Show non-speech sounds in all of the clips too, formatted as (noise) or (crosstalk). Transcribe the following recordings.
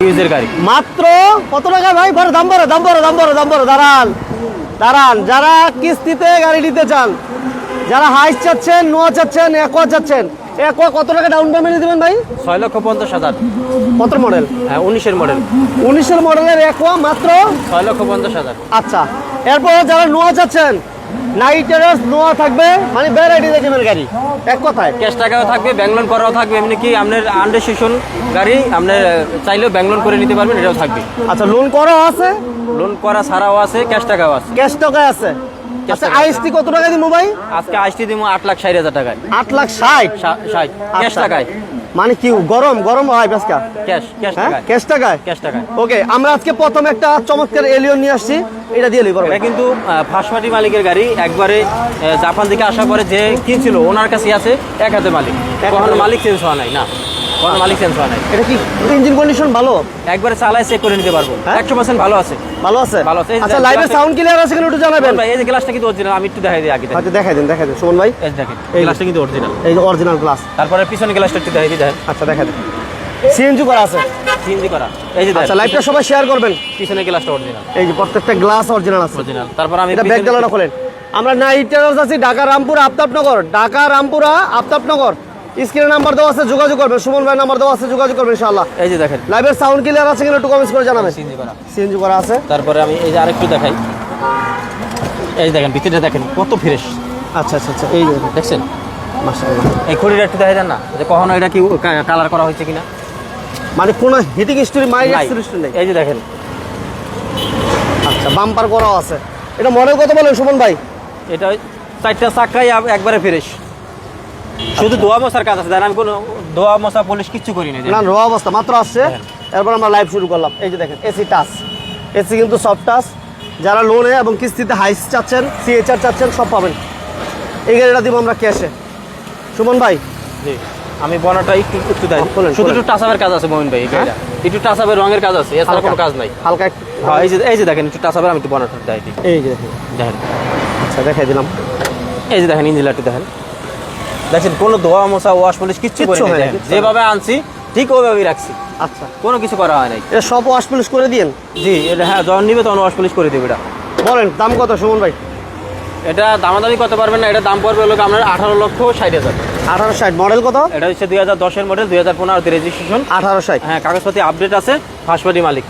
ইউজের গাড়ি। মাত্র কত টাকা ভাই? বড় দাম বড় দাম বড় দাম বড় দাম বড় দাঁড়ান। দাঁড়ান যারা কিস্তিতে গাড়ি নিতে চান যারা হাইস চাচ্ছেন নোয়া চাচ্ছেন একোয়া চাচ্ছেন একোয়া কত টাকা ডাউন পেমেন্ট দিবেন ভাই? ছয় লক্ষ পঞ্চাশ হাজার। কত মডেল হ্যাঁ উনিশের মডেল উনিশের মডেলের একোয়া মাত্র ছয় লক্ষ পঞ্চাশ হাজার। আচ্ছা এরপর যারা নোয়া চাচ্ছেন নাইটেরাস নোয়া থাকবে মানে ভ্যারাইটি দেখবেন গাড়ি। এক কথায়। ক্যাশ টাকাও থাকবে ব্যাংলোন করাও থাকবে এমনি কি আপনার আন্ডার সেশন গাড়ি আপনার চাইলেও ব্যাংলোন করে নিতে পারবেন এটাও থাকবে। আচ্ছা লোন করা আছে? লোন করা ছাড়াও আছে ক্যাশ টাকাও আছে। ক্যাশ টাকায় আছে। আচ্ছা টাকা। আইএসটি কত টাকা দিব ভাই? আজকে আইসটি দিব আট লাখ ষাট হাজার টাকায়। আট লাখ ষাট? ষাট। ক্যাশ আচ্ছা। টাকায় মানে কি গরম গরম হয় বেসকা ক্যাশ ক্যাশ টাকা টাকায়। ক্যাশ টাকায়? ক্যাশ টাকায়। ওকে আমরা আজকে প্রথম একটা চমৎকার এলিয়ন নিয়ে আসছি এটা দিয়ে লিখব এটা কিন্তু ফাঁসমাটি মালিকের গাড়ি। একবারে জাপান থেকে আসার পরে যে কিনছিল ওনার কাছে আছে এক হাতে মালিক। কখনো মালিক। চেঞ্জ হওয়া নাই না। কখনো মালিক চেঞ্জ হওয়া নাই। এটা কি? ইঞ্জিন কন্ডিশন ভালো? একবারে চালায় চেক করে নিতে পারব। হ্যাঁ? একশো পার্সেন্ট ভালো আছে। ভালো আছে? ভালো আছে। এই যে আচ্ছা লাইভের সাউন্ড ক্লিয়ার আছে কিনা একটু জানাবেন? ভাই এই যে গ্লাসটা কিন্তু অরিজিনাল আমি একটু দেখাই দিই আগে দেখেন। আচ্ছা দেখাই দিন দেখাই দিন। সুমন ভাই? এই দেখেন এই গ্লাসটা কিন্তু অরিজিনাল এই যে অরিজিনাল গ্লাস তারপরে পিছনে গ্লাসটা একটু দেখাই দিই দেখেন। আচ্ছা দেখাই দিন। সিএনজি করা আছে? সিএনজি করা। এই যে আচ্ছা লাইভটা সবাই শেয়ার করবেন। পিছনে গ্লাসটা অরিজিনাল এই যে প্রত্যেকটা গ্লাস অরিজিনাল আছে। অরিজিনাল তারপর আমি এটা ব্যাগ ডালাটা খোলেন। আমরা নাইটারস আছি ঢাকা রামপুরা আফতাবনগর ঢাকা রামপুরা আফতাবনগর স্ক্রিনে নাম্বার দেওয়া আছে যোগাযোগ করবেন। সুমন ভাই নাম্বার দেওয়া আছে যোগাযোগ করবেন ইনশাআল্লাহ। এই যে দেখেন। লাইভের সাউন্ড ক্লিয়ার আছে কিনা একটু কমেন্টস করে জানাবেন। সিএনজি করা। সিএনজি করা আছে। তারপরে আমি এই যে আরেকটু দেখাই। এই দেখেন ভিতরে দেখেন কত ফ্রেশ আচ্ছা আচ্ছা আচ্ছা এই দেখছেন? মাশাআল্লাহ। এই খড়িটা একটু দেখাই না যে কখনো এটা কি কালার করা হয়েছে কিনা? মানে কোন হিটিং স্টোরি মাই। স্টোরি নেই। এই যে দেখেন। আচ্ছা বাম্পার করাও আছে। এটা মডেল কত বলেন সুমন ভাই? এটা চারটা চাক্কাই আব- একবারে ফ্রেশ শুধু ধোয়া মশার কাজ আছে আমি কোনো ধোয়া মশা পলিশ কিচ্ছু করি না না র অবস্থা মাত্র আসছে। হ্যাঁ। এরপর আমরা লাইভ শুরু করলাম। এই যে দেখেন এসি টাচ এসি কিন্তু সফট টাচ যারা লোনে এবং কিস্তিতে হাইস চাচ্ছেন সিএচআর চাচ্ছেন সব পাবেন। এই গাড়িটা দিব আমরা ক্যাশে সুমন ভাই? জি আমি বনাটা একটু একটু দেয় আহ, শুধু একটু টাসাবের কাজ আছে মোমিন ভাই গাড়িটা। একটু টাসাবের রঙের কাজ আছে এছাড়া কোনো কাজ নাই। হালকা হ্যাঁ এই যে এই যে দেখেন একটু টাসাবের আমি একটু বনাটা দেয় দিই। এই যে দেখেন। দেখেন। আচ্ছা দেখাই দিলাম। এই যে দেখেন ইঞ্জিনটা একটু দেখেন। দেখেন কোনো ধোয়া মশা ওয়াশ পলিশ কিচ্ছু করি যেভাবে আনছি ঠিক ওইভাবেই রাখছি। আচ্ছা। কোনো কিছু করা হয় নাই। এটা সব ওয়াশ পলিশ করে দিন জি এটা হ্যাঁ যখন নিবে তখন ওয়াশ পলিশ করে দেবে এটা। বলেন দাম কত সুমন ভাই? এটা দামাদামি করতে পারবেন না এটা দাম পড়বে হলো আপনার আঠারো লক্ষ ষাট হাজার। আঠারো ষাট মডেল কত? এটা হচ্ছে দুই হাজার দশের মডেল দুই হাজার পনেরো রেজিস্ট্রেশন আঠারো ষাট। হ্যাঁ কাগজপাতি আপডেট আছে ফার্স্টপার্টি মালিক।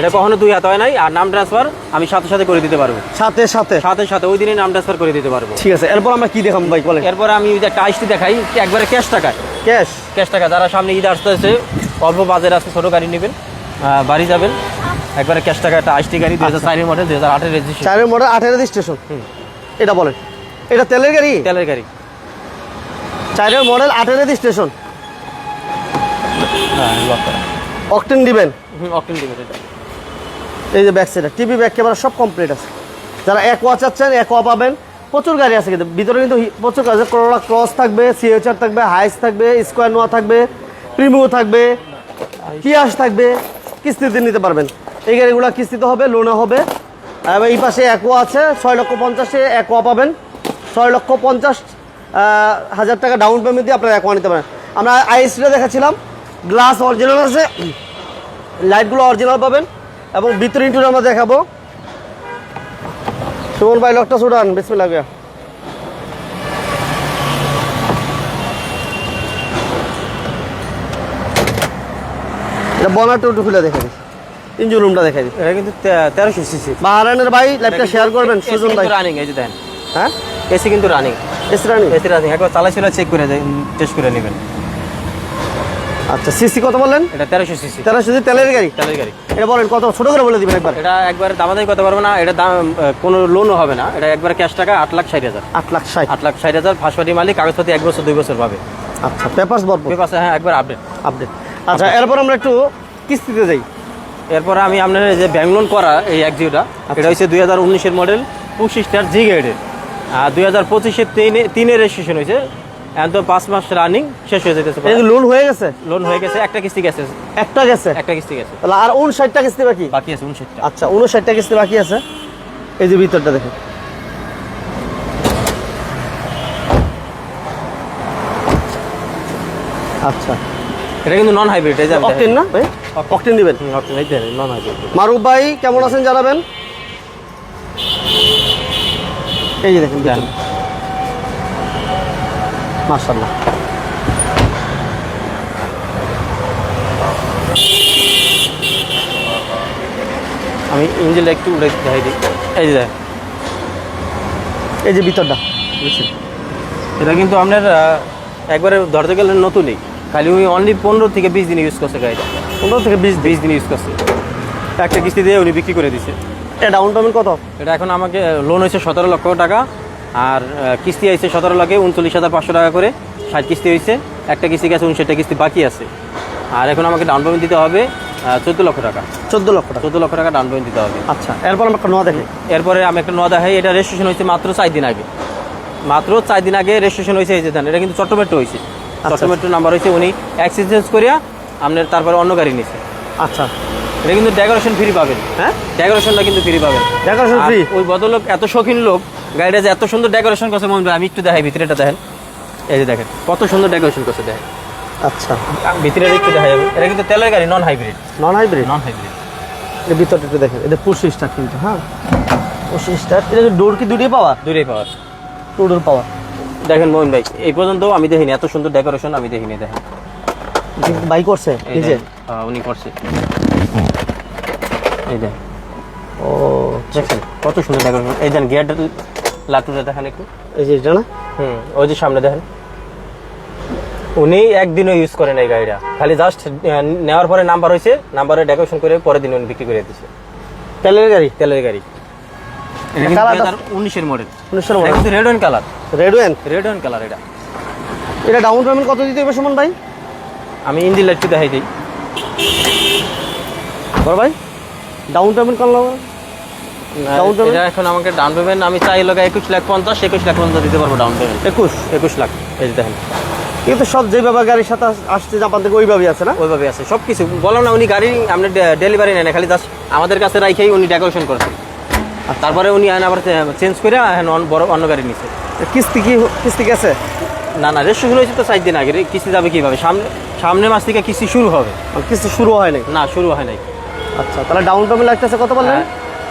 এটা কখনো দুই হাত হয় নাই আর নাম ট্রান্সফার আমি সাথে সাথে করে দিতে পারব। সাথে সাথে? সাথে সাথে ওই দিনই নাম ট্রান্সফার করে দিতে পারব। ঠিক আছে এরপর আমরা কি দেখাম ভাই বলেন। এরপরে আমি ওই যে একটা আইসটি দেখাই একবারে ক্যাশ টাকায়? ক্যাশ ক্যাশ টাকা যারা সামনে ঈদ আসতেছে অল্প বাজেট আছে ছোটো গাড়ি নেবেন বাড়ি যাবেন একবারে ক্যাশ টাকা একটা আইসটি গাড়ি দুই হাজার চারের মডেল দুই হাজার আটের রেজিস্ট্রেশন চারের মডেল স্টেশন হুম। এটা বলেন। এটা তেলের গাড়ি? তেলের গাড়ি। চারের মডেল স্টেশন হ্যাঁ করা। অকটেন দিবেন। হুম অকটেন দিবেন এটা। এই যে ব্যাক সাইডে টিভি ব্যাক ক্যামেরা সব কমপ্লিট আছে। যারা এক ওয়া চাচ্ছেন এক ওয়া পাবেন। প্রচুর গাড়ি আছে কিন্তু। ভিতরে কিন্তু প্রচুর গাড়ি করোলা ক্রস থাকবে সিএচআর থাকবে হাইস থাকবে স্কোয়ার নোয়া থাকবে প্রিমিও থাকবে কিয়াস থাকবে কিস্তিতে নিতে পারবেন। এই গাড়িগুলো কিস্তিতে হবে লোনে হবে। আর এই পাশে একোয়া আছে, ছয় লক্ষ পঞ্চাশে একোয়া পাবেন। ছয় লক্ষ পঞ্চাশ হাজার টাকা ডাউন পেমেন্ট দিয়ে আপনারা একোয়া নিতে পারেন। আমরা আইএসটিটা দেখাচ্ছিলাম। গ্লাস অরিজিনাল আছে। (clears throat) লাইটগুলো অরিজিনাল পাবেন। এবং ভিতরে ইন্টুর আমরা দেখাবো। সুমন ভাই লকটা ছুটান বিসমিল্লাহ গিয়া এটা বনারটা একটু খুলে দেখে দিই। ইঞ্জিন রুমটা দেখে দিই। এটা কিন্তু তে- তেরোশো সিসি বাহারানের ভাই লাইভটা শেয়ার করবেন সুজন ভাই। রানিং এই যে দেখেন। হ্যাঁ? এসি কিন্তু রানিং এসরানি এসি রানিং একবার চেক করে টেস্ট করে নেবেন। আচ্ছা সিসি কত বললেন? এটা তেরোশো সিসি। তেরো শুধু তেলের গাড়ি? তেলের গাড়ি। এটা বলেন কত ছোট করে বলে দিবেন একবার। এটা একবার দামাদামি করতে পারব না এটা দাম কোনো লোনও হবে না এটা একবার ক্যাশ টাকা আট লাখ ষাট হাজার। আট লাখ ষাট। আট লাখ ষাট হাজার মালিক কাগজপাতি এক বছর দুই বছর পাবে। আচ্ছা পেপার্স ভরপুর। পেপারসে হ্যাঁ একবার আপডেট আপডেট আচ্ছা এরপর আমরা একটু কিস্তিতে যাই। এরপরে আমি আপনার এই যে ব্যাংক লোন করা এই একজিওটা এটা হচ্ছে দুই হাজার উনিশের মডেল পঁচিশ স্টার জি গ্রেডের আর দুই হাজার পঁচিশে তিনে তিনের রেজিস্ট্রেশন হয়েছে এখন তো পাঁচ মাস রানিং শেষ হয়ে যেতেছে লোন হয়ে গেছে? লোন হয়ে গেছে একটা কিস্তি গেছে। একটা গেছে? একটা কিস্তি গেছে। তাহলে আর উনষাটটা কিস্তি বাকি? বাকি আছে উনষাটটা। আচ্ছা উনষাটটা কিস্তি বাকি আছে। এই যে ভিতরটা দেখেন। আচ্ছা। এটা কিন্তু নন হাইব্রিড এই যে অকটেন না? ভাই অকটেন দিবেন? অকটেন এই নন হাইব্রিড মারুফ ভাই কেমন আছেন জানাবেন? এই যে দেখেন দেন। মার্শাল্লাহ আমি ইঞ্জিনটা একটু উড়ে দেখাই দিই। এই যে এই যে ভিতরটা বুঝছেন? এটা কিন্তু আপনার একবারে ধরতে গেলে নতুনই। খালি উনি অনলি পনেরো থেকে বিশ দিন ইউজ করছে গাড়িটা। পনেরো থেকে বিশ বিশ দিন ইউজ করছে। একটা কিস্তি দিয়ে উনি বিক্রি করে দিছে। এটা ডাউন পেমেন্ট কত? এটা এখন আমাকে লোন হয়েছে সতেরো লক্ষ টাকা। আর কিস্তি হয়েছে সতেরো লাখে উনচল্লিশ হাজার পাঁচশো টাকা করে ষাট কিস্তি হয়েছে একটা কিস্তি গেছে উনষাটটা কিস্তি বাকি আছে। আর এখন আমাকে ডাউন পেমেন্ট দিতে হবে চোদ্দ লক্ষ টাকা। চোদ্দ লক্ষ টাকা। চোদ্দ লক্ষ টাকা ডাউন পেমেন্ট দিতে হবে। আচ্ছা এরপর আমরা একটা নোয়া দেখি। এরপরে আমি একটা নদা হয় এটা রেজিস্ট্রেশন হয়েছে মাত্র চার দিন আগে। মাত্র চার দিন আগে রেজিস্ট্রেশন হয়েছে এই যে এটা কিন্তু চট্ট মেট্রো হয়েছে। চট্ট মেট্রো নাম্বার হয়েছে উনি এক্সচেঞ্জ করিয়া আপনার তারপরে অন্য গাড়ি নিয়েছে। আচ্ছা। এটা কিন্তু ডেকোরেশন ফ্রি পাবেন। হ্যাঁ? ডেকোরেশনটা কিন্তু ফ্রি পাবেন। ডেকোরেশন ফ্রি ওই ভদ্রলোক এত শৌখিন লোক গাড়িটা যে এত সুন্দর ডেকোরেশন করছে মনে আমি একটু দেখাই ভিতরেটা দেখেন। এই যে দেখেন কত সুন্দর ডেকোরেশন করছে দেখেন। আচ্ছা। ভিতরে একটু দেখা যাবে এটা কিন্তু তেলের গাড়ি non hybrid non hybrid non hybrid এর ভিতরটা একটু দেখেন এটা পুশ স্টার্ট কিন্তু হ্যাঁ? পুশ স্টার্ট এটা ডোর কি দুটোই পাওয়া? দূরেই পাওয়া। টু ডোর পাওয়া। দেখেন মোহন ভাই এই পর্যন্ত আমি দেখিনি এত সুন্দর ডেকোরেশন আমি দেখিনি দেখেন। বাই করছে এই নিজে? দেখেন, হ্যাঁ, উনি করছে। এই দেন ও দেখছেন? কত সুন্দর ডেকোরেশন এই দেন গিয়ারটা লাটুটা দেখেন একটু। এই যে এটা না? হুম ওই যে সামনে দেখেন। উনি একদিনও ইউজ করেন এই গাড়িটা। খালি জাস্ট নেওয়ার পরে নাম্বার হয়েছে নাম্বারে ডেকোরেশন করে পরের দিন উনি বিক্রি করে দিচ্ছে তেলের গাড়ি? তেলের গাড়ি। উনিশের model red one colour red one red one colour এটা। এটা ডাউন পেমেন্ট কত দিতে হবে সুমন ভাই? আমি ইঞ্জিন লাইটটি দেখাই দিই। বড় ভাই ডাউন পেমেন্ট করল Down payment? এটা এখন আমাকে ডাউন পেমেন্ট আমি চাই লোক একুশ লাখ পঞ্চাশ একুশ লাখ পঞ্চাশ দিতে পারব ডাউন পেমেন্ট একুশ? একুশ লাখ এই দেখেন। কিন্তু সব যেভাবে গাড়ির সাথে আস- আসছে জাপান থেকে ওইভাবেই আছে না? ওইভাবে আছে সব কিছু বললাম না উনি গাড়ি আপনি ডেলিভারি নেন খালি জাস্ট আমাদের কাছে রাইখেই উনি ডেকোরেশন করছেন আর তারপরে উনি আবার চেঞ্জ করে বড় অন্য গাড়ি নিছে। কিস্তি কি কিস্তি গেছে? না না রেস্ট শুরু হয়েছে তো চার দিন আগে। কিস্তি যাবে কীভাবে? সামনে সামনের মাস থেকে কিস্তি শুরু হবে। কিস্তি শুরু হয় নাই? না শুরু হয় নাই। আচ্ছা তাহলে ডাউন পেমেন্ট লাগতেছে কত বললেন? হ্যাঁ,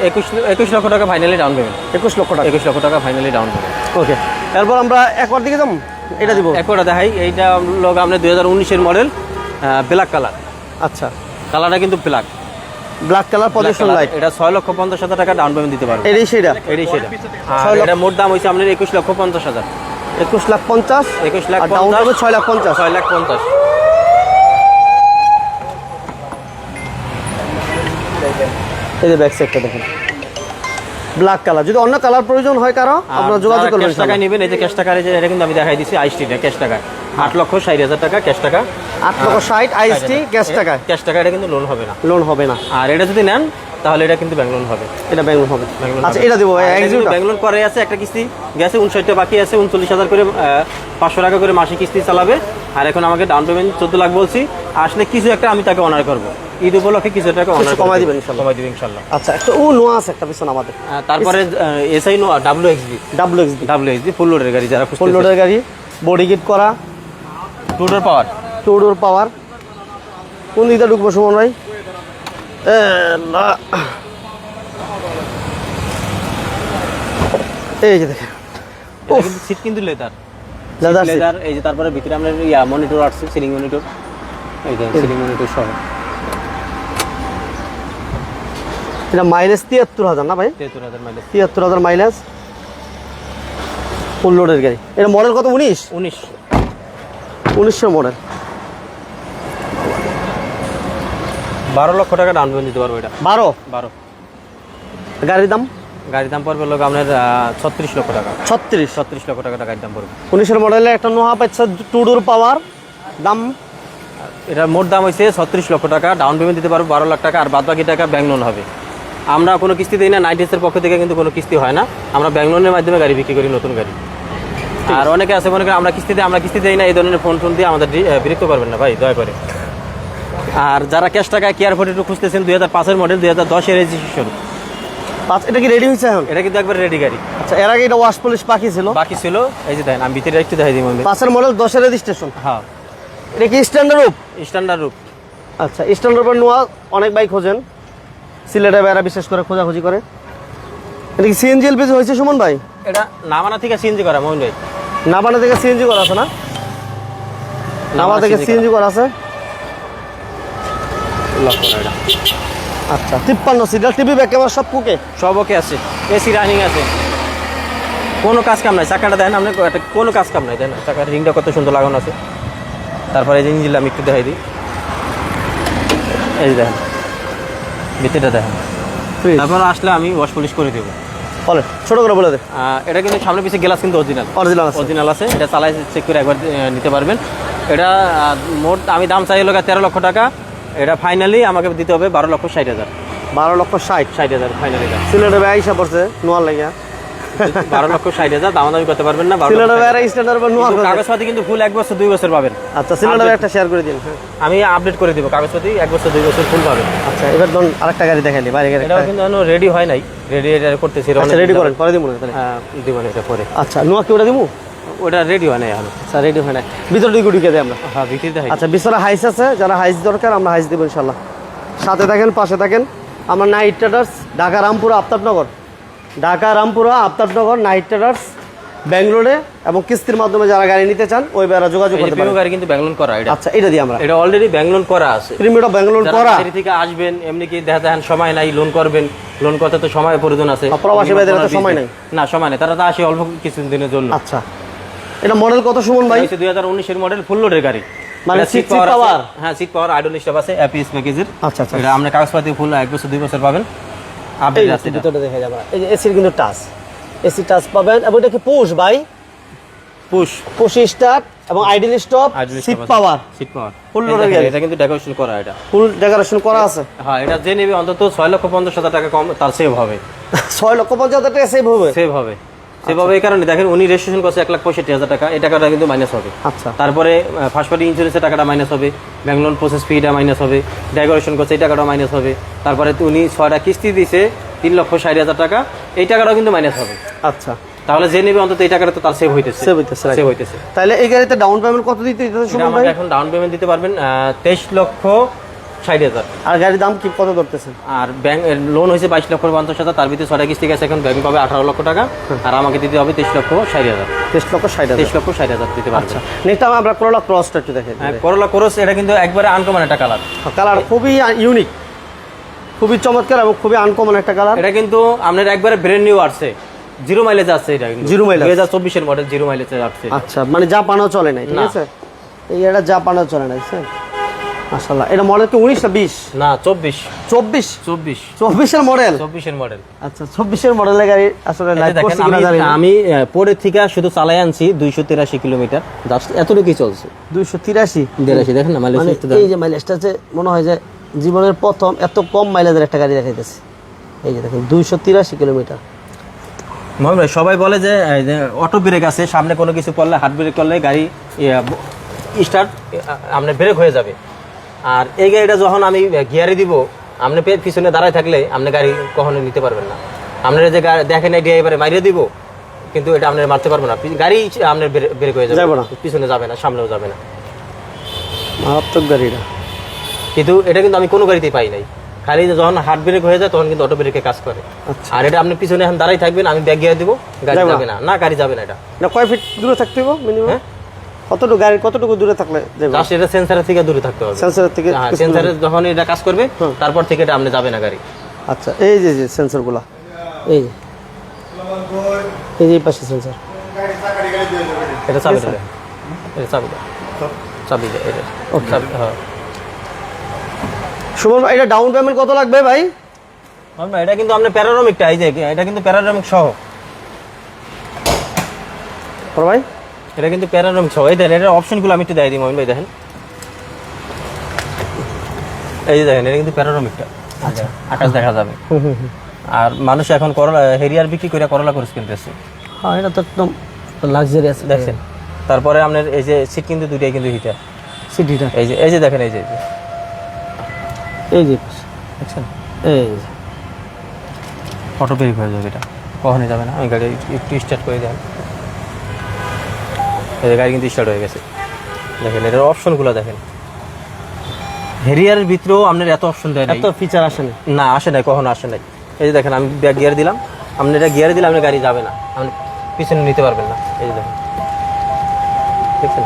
একুশ একুশ লক্ষ টাকা ফাইনালি ডাউন পেমেন্ট একুশ লক্ষ টাকা। একুশ লক্ষ টাকা ফাইনালি ডাউন পেমেন্ট ওকে এরপর আমরা একবার দিকে যাব। এটা দিব। একটা দেখাই। এইটা লোক আপনার দুই হাজার উনিশের মডেল ব্ল্যাক কালার আচ্ছা। কালারটা কিন্তু black black colour position light এটা ছয় লক্ষ পঞ্চাশ হাজার টাকা ডাউন পেমেন্ট দিতে পারবে। এটাই সেটা। এটাই সেটা। আর এটা মোট দাম হয়েছে আপনার একুশ লক্ষ পঞ্চাশ হাজার। একুশ লাখ পঞ্চাশ। একুশ লাখ ডাউন পঞ্চাশ। ছয় লাখ পঞ্চাশ। ছয় লাখ পঞ্চাশ। এই যে ব্যাক সাইডটা দেখেন। ব্ল্যাক কালার যদি অন্য কালার প্রয়োজন হয় কারও আপনারা যোগাযোগ করবেন ক্যাশ টাকা নেবেন এই যে ক্যাশ যে এটা কিন্তু আমি দেখাই দিচ্ছি আইসটিটা ক্যাশ টাকা আট লক্ষ ষাট হাজার টাকা ক্যাশ টাকা। আট লক্ষ ষাট আইএসটি ক্যাশ টাকায়। ক্যাশ টাকা এটা কিন্তু লোন হবে না। লোন হবে না। আর এটা যদি নেন তাহলে এটা কিন্তু ব্যাংক লোন হবে। এটা ব্যাংক হবে। লোন আচ্ছা হবে। এটা দেবো এটা কিন্তু এক্সিউটা ব্যাংক লোন করে আছে একটা কিস্তি। গেছে উনষাটটা বাকি আছে উনচল্লিশ হাজার করে পাঁচশো টাকা করে মাসে কিস্তি চালাবে। আর এখন আমাকে ডাউন পেমেন্ট চোদ্দ লাখ বলছি। আসলে কিছু একটা আমি তাকে অনার করব। ঈদ উপলক্ষে কিছু টাকা অনার দিবেন। কমাই দিবেন আচ্ছা একটা ও নোয়া আছে একটা পিছন আমাদের। তারপরে SI no W XB W XD W XB full লোডের গাড়ি যারা ফুল লোডের গাড়ি বডি কিট করা। Two door power two door power কোন দিকটা ঢুকবো সুমন ভাই? এই যে দেখেন। সিট কিন্তু লেদার। লেদার এই যে তারপরে ভিতরে আমরা ইয়া মনিটর আসছে সিলিং মনিটর এই যে সিলিং মনিটর সহ। এটা মাইলেজ তিয়াত্তর হাজার না ভাই? তেহাত্তর হাজার মাইলেজ তিয়াত্তর হাজার মাইলেজ ফুল লোডের গাড়ি। এটা মডেল কত উনিশ? উনিশ। উনিশশো মডেল বারো লক্ষ টাকা ডাউন পেমেন্ট দিতে পারব এটা। বারো? বারো। গাড়ির দাম? গাড়ির দাম পড়বে লোক আপনার ছত্রিশ লক্ষ টাকা। ছত্রিশ? ছত্রিশ লক্ষ টাকা গাড়ির দাম পড়বে। উনিশের মডেলে একটা নোহা পাচ্ছে টু ডোর পাওয়ার। দাম? এটার মোট দাম হয়েছে ছত্রিশ লক্ষ টাকা। ডাউন পেমেন্ট দিতে পারব বারো লাখ টাকা। আর বাদ বাকি টাকা ব্যাংক লোন হবে। আমরা কোনো কিস্তি দিই না নাইনটিসের পক্ষ থেকে কিন্তু কোনো কিস্তি হয় না। আমরা ব্যাংক লোনের মাধ্যমে গাড়ি বিক্রি করি নতুন গাড়ি। আর অনেকে আছে মনে করেন আমরা কিস্তি দিই আমরা কিস্তি দিই না এই ধরনের ফোন টোন দিয়ে আমাদের বিরক্ত করবেন না ভাই দয়া করে। আর যারা ক্যাশ টাকায় কেয়ার ফোর্টি টু খুঁজতেছেন দুই হাজার পাঁচের মডেল দুই হাজার দশের রেজিস্ট্রেশন পাঁচ এটা কি রেডি হয়েছে এখন? এটা কিন্তু একবার রেডি গাড়ি। আচ্ছা এর আগে এটা ওয়াশ পলিশ বাকি ছিল? বাকি ছিল এই যে দেখেন আমি ভিতরে একটু দেখাই দিই পাঁচের মডেল দশের রেজিস্ট্রেশন হ্যাঁ। এটা কি স্ট্যান্ডার্ড রূপ? স্ট্যান্ডার্ড রূপ। আচ্ছা স্ট্যান্ডার্ড রূপের নোয়া অনেক বাইক খোঁজেন। সিলেটে বেড়া বিশেষ করে খোঁজাখুঁজি করে। এটা কি সিএনজি এলপিজি হয়েছে সুমন ভাই? এটা নামানা থেকে সিএনজি করা মোহন ভাই। নাবানা থেকে সিএনজি করা আছে না? নাবা থেকে সিএনজি করা আছে? আচ্ছা তিপ্পান্ন সিটার টিভি ব্যাক ক্যামেরা সব কুকে সব ওকে আছে। এসি রানিং আছে। কোনো কাজ কাম নাই চাকাটা দেন আপনি কোনো কাজ কাম নাই দেন চাকার রিংটা কত সুন্দর লাগানো আছে। তারপরে এই যে আমি একটু দেখাই দিই। এই দেখেন। ভিতরটা দেখেন। তারপর আসলে আমি ওয়াশ পলিশ করে দেবো। বলে ছোট করে বলে দে। এটা কিন্তু সামনে পিছিয়ে গ্লাস কিন্তু অরিজিনাল অরিজিনাল অরিজিনাল আছে এটা চালাই চেক করে একবার নিতে পারবেন। এটা মোট আমি দাম চাই লোক তেরো লক্ষ টাকা। এটা ফাইনালি আমাকে দিতে হবে বারো লক্ষ ষাট হাজার। বারো লক্ষ ষাট। ষাট হাজার ফাইনালি সিলেটে ব্যয় আইসা পড়ছে নোয়ার লাগিয়া বারো লক্ষ ষাট হাজার দাম দামি করতে পারবেন না কাগজপাতি কিন্তু ফুল এক বছর দুই বছর পাবেন। আচ্ছা সিলেটে একটা শেয়ার করে দিন হ্যাঁ। আমি আপডেট করে দিব কাগজপাতি এক বছর দুই বছর ফুল পাবেন। আচ্ছা এবার ধরুন আরেকটা গাড়ি দেখাইলি বাইরে গাড়ি এটাও কিন্তু রেডি হয় নাই। রেডি এটা করতেছি আচ্ছা রেডি করেন পরে দিব তাহলে। হ্যাঁ দিব না এটা পরে। আচ্ছা নোয়া কি ওটা দিব? ওটা রেডি হয় নাই এখন। আচ্ছা রেডি হয় না ভিতরে দিকে ঢুকে দেয় আমরা। হ্যাঁ দেখাই। আচ্ছা বিছানা হাইস আছে যারা হাইস দরকার আমরা হাইস দেবো ইনশাল্লাহ। সাথে থাকেন পাশে থাকেন। আমরা Knight Traders Dhaka Rampura Aftabnagar. Dhaka Rampura Aftabnagar Knight Traders ব্যাঙ্গালোরে এবং কিস্তির মাধ্যমে যারা গাড়ি নিতে চান ওই বেড়া যোগাযোগ করতে পারেন। গাড়ি কিন্তু ব্যাংলোন করা এটা আচ্ছা এটা দিই আমরা। এটা অলরেডি ব্যাংলোন করা আছে। প্রিমিয়াম ব্যাঙ্গালোর করা। বাইরে থেকে আসবেন এমনি কি দেখা দেখেন সময় নাই লোন করবেন লোন করতে তো সময় প্রয়োজন আছে। প্রবাসী ভাইদের তো সময় নাই। না সময় নাই তারা তো আসে অল্প কিছু দিনের জন্য। আচ্ছা। এটা মডেল কত সুমন ভাই? দুই হাজার উনিশের মডেল ফুল লোডের গাড়ি। মানে সিট? আছে। হ্যাঁ সিট পাওয়ার আইডল স্টপ আছে অ্যাপিএস প্যাকেজের আচ্ছা আচ্ছা। এটা আমরা কাগজপাতি ফুল এক বছর দুই বছর পাবেন। আপডেট যে আছে ভিতরে দেখা যাবে। এই যে এসির কিন্তু টাচ। এসি টাচ পাবেন এবং এটা কি পুশ ভাই? পুশ। পুশ স্টার্ট এবং idle stop seat power seat power Full গাড়ি। এটা কিন্তু ডেকোরেশন করা এটা। ফুল ডেকোরেশন করা আছে। হ্যাঁ এটা যে নেবে অন্তত ছয় লক্ষ পঞ্চাশ হাজার টাকা কম তার সেভ হবে। (laughs) ছয় লক্ষ পঞ্চাশ হাজার টাকা সেভ হবে। সেভ হবে। সেভ হবে এই কারণে দেখেন উনি রেজিস্ট্রেশন করছে এক লাখ পঁয়ষট্টি হাজার টাকা। এই টাকাটা কিন্তু মাইনাস হবে। আচ্ছা। তারপরে ফার্স্ট পার্টি ইন্স্যুরেন্সের টাকাটা মাইনাস হবে। ব্যাংক লোন প্রসেস ফিটা মাইনাস হবে। ডেকোরেশন করছে এই টাকাটা মাইনাস হবে। তারপরে উনি ছয়টা কিস্তি দিছে তিন লক্ষ ষাট হাজার টাকা। এই টাকাটাও কিন্তু মাইনাস হবে। আচ্ছা। তাহলে যে নেবে অন্তত এই টাকাটা তো তার সেভ হইতেছে। Save হইতেছে, সেভ হইতেছে। তাহলে এই গাড়িতে ডাউন পেমেন্ট কত দিতে দিতে এখন ডাউন পেমেন্ট দিতে পারবেন তেইশ লক্ষ ষাট হাজার। আর গাড়ির দাম কি কত ধরতেছেন আর ব্যাংক লোন হয়েছে বাইশ লক্ষ পঞ্চাশ হাজার তার ভিতরে ছয়টা কিস্তি গেছে এখন ব্যাংক পাবে আঠারো লক্ষ টাকা আর আমাকে দিতে হবে তেইশ লক্ষ ষাট হাজার। তেইশ লক্ষ ষাট তেইশ লক্ষ ষাট হাজার দিতে পারবে। আচ্ছা নেক্সট আমরা করোলা ক্রসটা একটু দেখেন হ্যাঁ করলা করস এটা কিন্তু একবারে আনকমন একটা কালার কালার খুবই ইউনিক খুবই চমৎকার এবং খুবই আনকমন একটা কালার এটা কিন্তু আপনার একবারে ব্র্যান্ড নিউ আসছে। জিরো মাইলেজ আসছে এটা Zero mileage। দুই হাজার চব্বিশের মডেল জিরো মাইলেজ আসছে। আচ্ছা মানে জাপানও চলে না ঠিক আছে? এই এটা জাপানও চলে না মাশাল্লাহ এটা মডেল কি উনিশ না বিশ? না চব্বিশ। চব্বিশ? চব্বিশ। চব্বিশের মডেল চব্বিশের মডেল আচ্ছা চব্বিশের মডেলের গাড়ি আসলে লাইভ করছে কিনা জানি না। আমি পরে থেকে শুধু চালাই আনছি দুইশো তিরাশি কিলোমিটার। জাস্ট এতটুকুই চলছে। দুইশো তিরাশি? তিরাশি দেখেন না মাইলেজ এই যে মাইলেজটা যে মনে হয় যে জীবনের প্রথম এত কম মাইলেজের একটা গাড়ি দেখাইতেছে। এই যে দেখেন দুইশো তিরাশি কিলোমিটার। মোহাম্মদ ভাই সবাই বলে যে অটো ব্রেক আছে সামনে কোনো কিছু করলে হাত ব্রেক করলে গাড়ি স্টার্ট আপনার ব্রেক হয়ে যাবে। আর এই গাড়িটা যখন আমি গিয়ারে দিব আপনি পিছনে দাঁড়ায় থাকলে আপনি গাড়ি কখনো নিতে পারবেন না। আপনার যে গাড়ি দেখেন এই ড্রাইভারে মারিয়ে দিব কিন্তু এটা আপনার মারতে পারব না। গাড়ি আপনার ব্রেক হয়ে যাবে। না। পিছনে যাবে না সামনেও যাবে না। মারাত্মক গাড়িটা। কিন্তু এটা কিন্তু আমি কোনো গাড়িতেই পাই নাই। খালি যখন হার্ট ব্রেক হয়ে যায় তখন কিন্তু অটো ব্রেকে কাজ করে। আচ্ছা। আর এটা আপনি পিছনে এখন দাঁড়াই থাকবেন আমি ব্যাগ গিয়ে দিব গাড়ি যাবে না। না। গাড়ি যাবে না এটা। কয় ফিট দূরে থাকতে হবে মিনিমাম? কতটুকু গাড়ি কতটুকু দূরে থাকলে যাবে? জাস্ট এটা সেন্সারের থেকে দূরে থাকতে হবে। সেন্সরের থেকে হ্যাঁ সেন্সারে যখন এটা কাজ করবে তারপর থেকে এটা আপনি যাবে না গাড়ি। আচ্ছা এই যে যে সেন্সরগুলো এই যে। এই যে পাশে সেন্সর এটা চাবি দেবে। এটা চাবি দেয় চাবি দেয় এটা। চাবি হ্যাঁ। সুমন ভাই, এটা ডাউন পেমেন্ট কত লাগবে ভাই? আমরা এটা কিন্তু আপনার প্যারারমিকটা এই যে এটা কিন্তু প্যারারমিক সহ। ভাই? এটা কিন্তু প্যারারমিক সহ এই দেখেন এটার অপশনগুলো আমি একটু দেখাই দিই মোহিন ভাই দেখেন। এই যে দেখেন এটা কিন্তু প্যারারমিকটা আচ্ছা। আকাশ দেখা যাবে। আর মানুষ এখন করলা হেরিয়ার বিক্রি করে করলা করে কিনতেছে হ্যাঁ এটা তো একদম লাক্সারি আছে। দেখছেন? তারপরে আপনার এই যে সিট কিন্তু দুইটাই কিন্তু হিটার সিট হিটার এই যে এই যে দেখেন এই যে এই যে। এই যে। দেখছেন? এই যে। অটো ব্রেক হয়ে যাবে এটা। কখনই যাবে না। আমি গাড়ি একটু স্টার্ট করে দেন। এই গাড়ি কিন্তু স্টার্ট হয়ে গেছে। দেখেন এটার অপশনগুলো দেখেন। হেরিয়ারের ভিতরেও আপনার এত অপশন দেয় এত ফিচার আসে না না আসে নাই কখনো আসে নাই। এই যে দেখেন আমি ব্যাগ গিয়ার দিলাম। আপনি এটা গিয়ারে দিলে আপনার গাড়ি যাবে না। আপনি পিছনে নিতে পারবেন না। এই যে দেখেন। দেখছেন?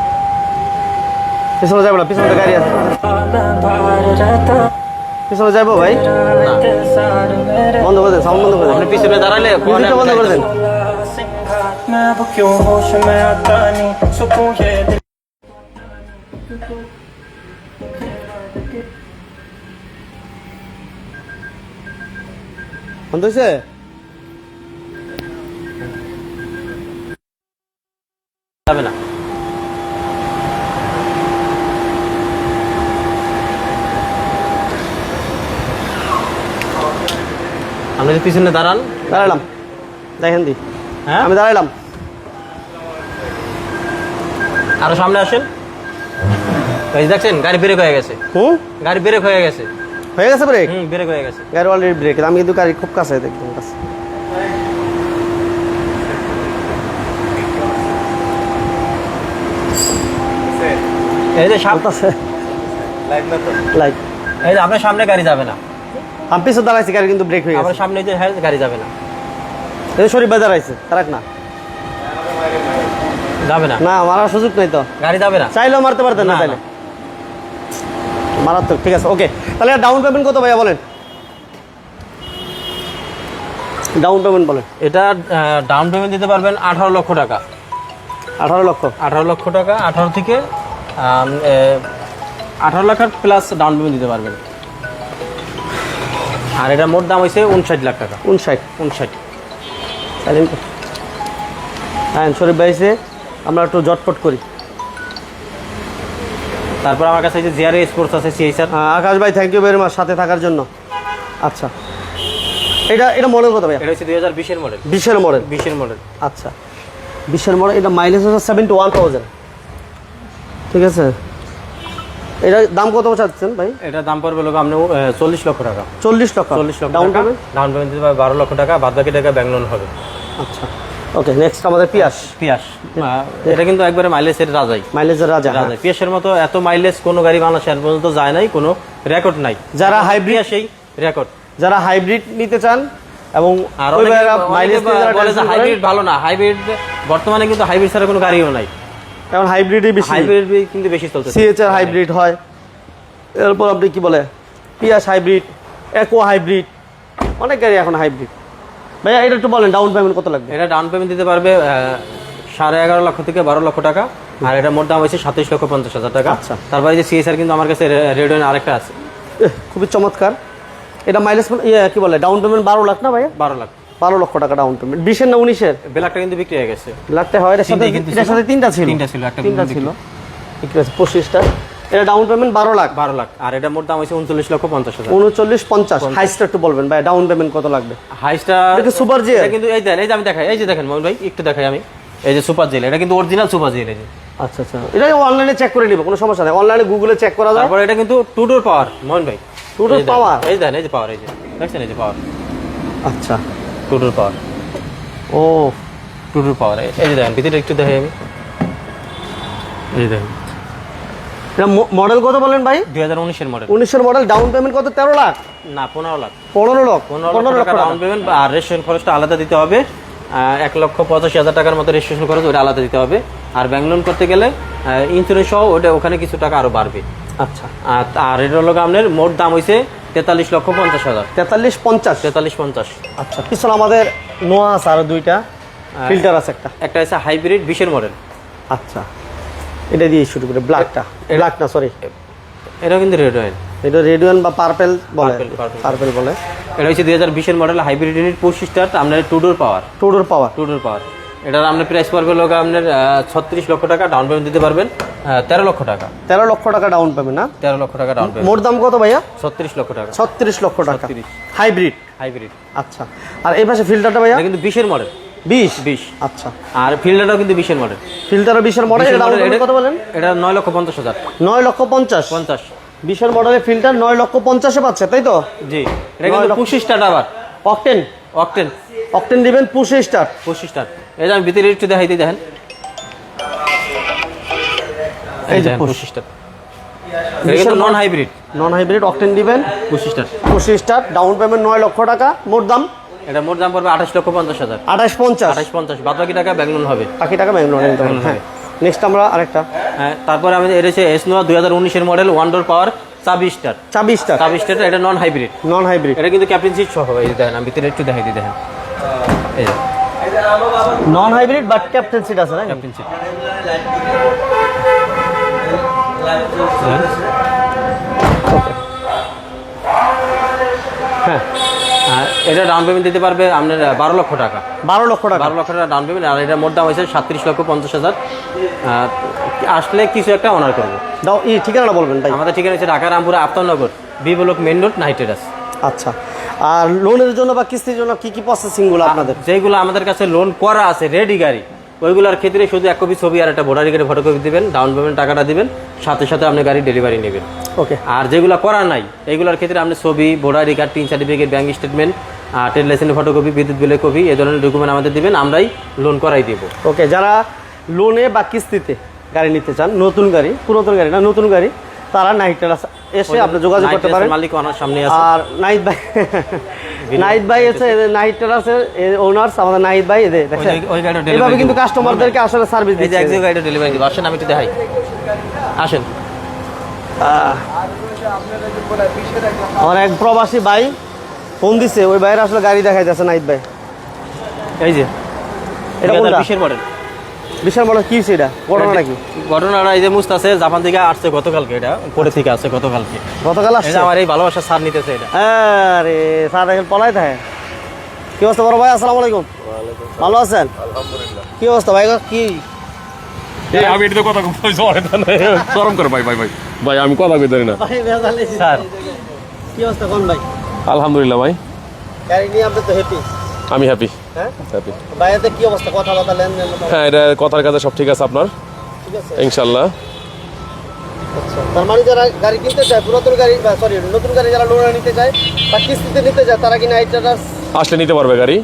পিছনে যাব না পিছনে গাড়ি আছে। পিছনে যাব ভাই? বন্ধ করে দেন সাউন্ড বন্ধ করে দেন। আপনি পিছনে দাঁড়ালে বন্ধ করে দেন। मैं वो क्यों होश में आता नहीं सुकून ये दिल বন্ধ হয়েছে যাবে না আপনি যদি পিছনে দাঁড়ান দাঁড়ালাম দেখেন দি হ্যাঁ আমি দাঁড়াইলাম। আরও সামনে আসেন। দেখছেন গাড়ি ব্রেক হয়ে গেছে। হুম গাড়ি ব্রেক হয়ে গেছে। হয়ে গেছে ব্রেক হুম ব্রেক হয়ে গেছে। গাড়ি অলরেডি ব্রেক আমি কিন্তু গাড়ি খুব কাছে দেখলাম কাছে। এই যে সামনে চলতেছে লাইট এই যে আপনার সামনে গাড়ি যাবে না। আমি পিছনে দাঁড়াইছি গাড়ি কিন্তু ব্রেক হয়ে আমার সামনে যে হ্যাঁ গাড়ি যাবে না। এই শরীফ ভাই দাঁড়াইছে তারাক না। যাবে না। না মারার সুযোগ নেই তো। গাড়ি যাবে না। চাইলেও মারতে পারতেন না তাইলে মারাত্মক ঠিক আছে ওকে তাহলে ডাউন পেমেন্ট কত ভাইয়া বলেন? ডাউন পেমেন্ট বলেন। এটা ডাউন পেমেন্ট দিতে পারবেন আঠারো লক্ষ টাকা। আঠারো লক্ষ। আঠারো লক্ষ টাকা আঠারো থেকে আঠারো লাখ প্লাস ডাউন পেমেন্ট দিতে পারবেন। আর এটা মোট দাম হয়েছে উনষাট লাখ টাকা। উনষাট। উনষাট। হ্যাঁ শরীফ ভাই এসে আমরা একটু জটপট করি। তারপর আমার কাছে যে জিআরএ স্পোর্টস আছে সিএসআর হ্যাঁ, আকাশ ভাই থ্যাংক ইউ ভেরি মাচ সাথে থাকার জন্য। আচ্ছা। এটা এটা মডেল কত ভাই এটা হচ্ছে দুই হাজার বিশের মডেল বিশের মডেল বিশের মডেল আচ্ছা। বিশের মডেল এটা মাইলেজ হচ্ছে সেভেন্টি ওয়ান থাউজেন্ড ঠিক আছে? এটা দাম কত চাচ্ছেন ভাই? এটা দাম পড়বে লোক আপনি চল্লিশ লক্ষ টাকা। চল্লিশ লক্ষ। চল্লিশ লক্ষ ডাউন পেমেন্ট ডাউন পেমেন্ট দিতে পারবে বারো লক্ষ টাকা বাদ বাকি টাকা ব্যাংক লোন হবে। আচ্ছা। ওকে নেক্সট আমাদের পিয়াস। পিয়াস। এটা কিন্তু একবারে মাইলেজের রাজাই। মাইলেজের রাজা হ্যাঁ। রাজাই। পিয়াসের মতো এত মাইলেজ কোনো গাড়ি বাংলাদেশে এখন পর্যন্ত যায় নাই কোনো রেকর্ড নাই। যারা হাইব্রিড সেই রেকর্ড যারা হাইব্রিড নিতে চান এবং আর মাইলেজ হাইব্রিড ভালো না। হাইব্রিড বর্তমানে কিন্তু হাইব্রিড ছাড়া কোনো গাড়িও নাই। কারণ হাইব্রিডই বেশি। হাইব্রিড কিন্তু বেশি চলছে সিএচআর হাইব্রিড হয়। এরপর আপনি কি বলে? পিয়াস হাইব্রিড একো হাইব্রিড অনেক গাড়ি এখন হাইব্রিড ভাইয়া এটা একটু বলেন ডাউন পেমেন্ট কত লাগবে? এটা ডাউন পেমেন্ট দিতে পারবে সাড়ে এগারো লক্ষ থেকে বারো লক্ষ টাকা। আর এটা মোট দাম হয়েছে সাতাইশ লক্ষ পঞ্চাশ হাজার টাকা। আচ্ছা। তারপরে যে সিএসআর কিন্তু আমার কাছে রেডিয়ন আরেকটা আছে। খুবই চমৎকার। এটা মাইলেজ ইয়ে কি বলে ডাউন পেমেন্ট বারো লাখ না ভাইয়া? বারো লাখ। বারো লক্ষ টাকা ডাউন পেমেন্ট বিশের না উনিশের? ব্ল্যাকটা কিন্তু বিক্রি হয়ে গেছে। লাখটা হয় এটার সাথে তিনটা ছিল। তিনটা ছিল, একটা তিনটা। ছিল। ঠিক আছে পঁচিশটা। এটা ডাউন পেমেন্ট বারো লাখ। বারো লাখ। আর এটা মোট দাম হয়েছে উনচল্লিশ লক্ষ পঞ্চাশ হাজার। উনচল্লিশ পঞ্চাশ। হাইস্ট একটু বলবেন ভাই ডাউন পেমেন্ট কত লাগবে? হাইস্টা এটা সুপার জেল? কিন্তু এই দেন এই যে আমি দেখাই এই যে দেখেন মোহন ভাই একটু দেখাই আমি। এই যে সুপার জেল এটা কিন্তু অরিজিনাল সুপার জেল এই যে। আচ্ছা আচ্ছা। এটা অনলাইনে চেক করে নিব কোনো সমস্যা নেই। অনলাইনে গুগলে চেক করা যায়। তারপর এটা কিন্তু টুডোর পাওয়ার মোহন ভাই। এই যে এই দেন এই যে পাওয়ার এই যে। দেখছেন এই যে পাওয়ার আচ্ছা। টুডোর পাওয়ার ও। টুডোর পাওয়ার এই যে দেখেন ভিতরে একটু দেখাই আমি। এই দেখেন। এটা মডেল কত বলেন ভাই? দুই হাজার উনিশের মডেল উনিশের মডেল ডাউন পেমেন্ট কত? তেরো লাখ? না পনেরো লাখ। পনেরো লাখ। পনেরো টাকা ডাউন পেমেন্ট আর রেজিস্ট্রেশন খরচটা আলাদা দিতে হবে। এক লক্ষ পঁচাশি হাজার টাকার মতো রেজিস্ট্রেশন খরচ ওটা আলাদা দিতে হবে। আর ব্যাংক লোন করতে গেলে ইন্স্যুরেন্স সহ ওটা ওখানে কিছু টাকা আরও বাড়বে। আচ্ছা। আর এটা হলো আপনার মোট দাম হয়েছে তেতাল্লিশ লক্ষ পঞ্চাশ হাজার। তেতাল্লিশ পঞ্চাশ? তেতাল্লিশ পঞ্চাশ। আচ্ছা পিছনে আমাদের নোয়া আছে আরও দুইটা। ফিল্টার আছে একটা। একটা আছে হাইব্রিড বিশের মডেল আচ্ছা। এটা দিয়ে শুরু করে ব্ল্যাকটা ব্ল্যাক না সরি এটা কিন্তু রেড অয়েল এটা রেড ওয়ান বা পার্পেল বলে. পার্পেল বলে। এটা হচ্ছে দুই হাজার বিশের মডেল হাইব্রিড ইউনিট পঁচিশ স্টার আপনার two door power two door power two door power এটার আপনার প্রাইস পড়বে লোক আপনার ছত্রিশ লক্ষ টাকা ডাউন পেমেন্ট দিতে পারবেন। তেরো লক্ষ টাকা। তেরো লক্ষ টাকা ডাউন পেমেন্ট না? তেরো লক্ষ টাকা ডাউন পেমেন্ট মোট দাম কত ভাইয়া? ছত্রিশ লক্ষ টাকা। ছত্রিশ লক্ষ টাকা। 36 হাইব্রিড হাইব্রিড আচ্ছা। আর এই পাশে ফিল্টারটা ভাইয়া? কিন্তু বিশের মডেল বিশ? বিশ। আচ্ছা। আর ফিল্ডারটাও কিন্তু বিশের মডেল। ফিল্টার বিশের মডেল এটা কত বলেন। এটা নয় লক্ষ পঞ্চাশ হাজার। নয় লক্ষ পঞ্চাশ। পঞ্চাশ। বিশের মডেলের ফিল্টার নয় লক্ষ পঞ্চাশে পাচ্ছে তাই তো? জি। এটা কিন্তু পঁচিশ স্টার আবার। অকটেন। অকটেন। অকটেন দিবেন পুষে স্টার পঁচিশ স্টার এই যে আমি ভিতরে একটু দেখাই দিই দেখেন। এই যে push। পঁচিশটা non hybrid non hybrid octane দিবেন। পঁচিশটা পঁচিশ স্টার ডাউন পেমেন্ট নয় লক্ষ টাকা মোট দাম এটা মোট দাম পড়বে আঠাশ লক্ষ পঞ্চাশ হাজার। আঠাশ পঞ্চাশ? আঠাশ পঞ্চাশ। বাদ বাকি টাকা ব্যাংক লোন হবে। বাকি টাকা ব্যাঙ্গালোর নিতে হবে হ্যাঁ নেক্সট আমরা আরেকটা। হ্যাঁ, তারপরে আমি এটা হচ্ছে এস নোয়া দুই হাজার উনিশের মডেল ওয়ান্ডোর পাওয়ার চাবি স্টার চাবি স্টার চাবি স্টার এটা নন হাইব্রিড নন হাইব্রিড এটা কিন্তু ক্যাপ্টেন সিট সহ এই দেখেন আমি ভিতরে একটু দেখাই দিই দেখেন। এই non hybrid but captain seat আছে না ক্যাপ্টেন সিট হ্যাঁ। এটা ডাউন পেমেন্ট দিতে পারবে আপনার বারো লক্ষ টাকা। বারো লক্ষ টাকা। বারো লক্ষ টাকা ডাউন পেমেন্ট আর এটা মোট দাম হয়েছে সাতত্রিশ লক্ষ পঞ্চাশ হাজার। আসলে কিছু একটা অনার করব। দাও ই ঠিকানাটা বলবেন ভাই আমাদের ঠিকানা হচ্ছে Dhaka Rampura Aftabnagar B block main road নাইটেরাস আচ্ছা। আর লোনের জন্য বা কিস্তির জন্য কি কি প্রসেসিংগুলো আপনাদের? যেগুলো আমাদের কাছে লোন করা আছে রেডি গাড়ি ওইগুলোর ক্ষেত্রে শুধু এক কপি ছবি আর একটা ভোটার কার্ডের ফটোকপি দিবেন ডাউন পেমেন্ট টাকাটা দিবেন সাথে সাথে আপনি গাড়ি ডেলিভারি নেবেন। ওকে আর যেগুলো করা নাই এইগুলোর ক্ষেত্রে আপনি ছবি ভোটার কার্ড তিন সার্টিফিকেট ব্যাঙ্ক স্টেটমেন্ট ট্রেড লাইসেন্সের ফটোকপি বিদ্যুৎ বিলের কপি এই ধরনের ডকুমেন্ট আমাদের দিবেন আমরাই লোন করাই দিব। ওকে যারা লোনে বা কিস্তিতে গাড়ি নিতে চান নতুন গাড়ি পুরাতন গাড়ি না নতুন গাড়ি তারা নাইট এসে আপনি যোগাযোগ করতে পারেন। মালিক ওনার সামনে আছে। আর নাইট ভাই নাইট ভাই আছে নাইট টেরাসের ওনার্স আমাদের নাইট ভাই এদের গাড়িটা কিন্তু কাস্টমারদেরকে আসলে সার্ভিস দিচ্ছে এই যে গাড়িটা ডেলিভারি দিব। আসেন আমি একটু দেখাই। আসেন। আমার এক প্রবাসী ভাই ফোন দিছে ওই ভাইয়ের আসলে গাড়ি দেখাইতেছে নাইট ভাই। এই যে এটা কোনটা? বিশের মডেল বিশাল বড় কি সেটা ঘটনা কি ঘটনাটা এই যে মুস্ত আছে জাপান থেকে আসছে গতকালকে এটা পরে থেকে আসছে গতকালকে। গতকাল আসছে? আমার এই ভালোবাসা সার নিতেছে এটা। আরে স্যার এখন পলাই থাকে। কি অবস্থা বড় ভাই? আসসালামু আলাইকুম। ভালো আছেন? কি অবস্থা ভাই? কি? এই আমি এটা কথা অনেক শরম করে ভাই ভাই ভাই। ভাই আমি কথা কইতে পারি না। ভাই বেজাল স্যার। কি অবস্থা কোন ভাই? আলহামদুলিল্লাহ ভাই। গাড়ি নিয়ে আপনি তো হ্যাপি আমি হ্যাপি হ্যাঁ? হ্যাপি বাইরেতে কি অবস্থা? লেনদেন? হ্যাঁ এটা কথার কাছে সব ঠিক আছে আপনার? ইনশাল্লাহ। আচ্ছা তার মানে যারা গাড়ি কিনতে চায় পুরাতন গাড়ি সরি নতুন গাড়ি যারা লোনে নিতে চায় বা কিস্তিতে নিতে চায় তারা আসলে নিতে পারবে গাড়ি।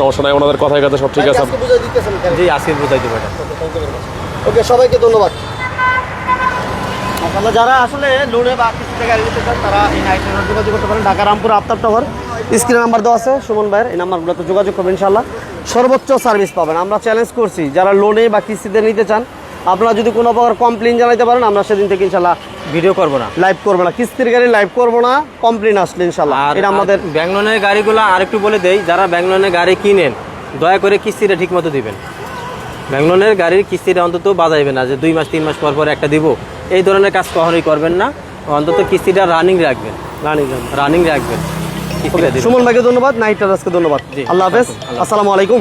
সমস্যা নাই ওনাদের কথার কাছে সব ঠিক আছে। আজকে বুঝে দিতেছেন জি আজকে বুঝাই দেবো এটা। ওকে সবাইকে ধন্যবাদ। আপনারা যারা আসলে লোনে বা কিস্তিতে গাড়ি নিতে চান তারা এই নাইট যোগাযোগ করতে পারেন। ঢাকা রামপুর আফতাব টাওয়ার স্ক্রিনে নাম্বার দেওয়া আছে সুমন ভাইয়ের। এই নাম্বারগুলোতে যোগাযোগ করবেন ইনশাল্লাহ সর্বোচ্চ সার্ভিস পাবেন। আমরা চ্যালেঞ্জ করছি যারা লোনে বা কিস্তিতে নিতে চান আপনারা যদি কোনো প্রকার কমপ্লেন জানাইতে পারেন আমরা সেদিন থেকে ইনশাল্লাহ ভিডিও করব না। লাইভ করব না। কিস্তির গাড়ি লাইভ করব না কমপ্লেন আসলে ইনশাল্লাহ আর এটা আমাদের ব্যাংলোনের গাড়িগুলো আরেকটু বলে দেই যারা ব্যাংলোনের গাড়ি কিনেন দয়া করে কিস্তিটা ঠিক মতো ব্যাংলোনের গাড়ির কিস্তিটা অন্তত বাজাইবে না যে দুই মাস তিন মাস পর পর একটা দিব। এই ধরনের কাজ কখনোই করবেন না। অন্তত কিস্তিটা রানিং রাখবেন। রানিং রানিং রাখবেন। সুমন ভাইকে ধন্যবাদ নাইট রাজকে ধন্যবাদ। আল্লাহ হাফেজ। আসসালামু আলাইকুম।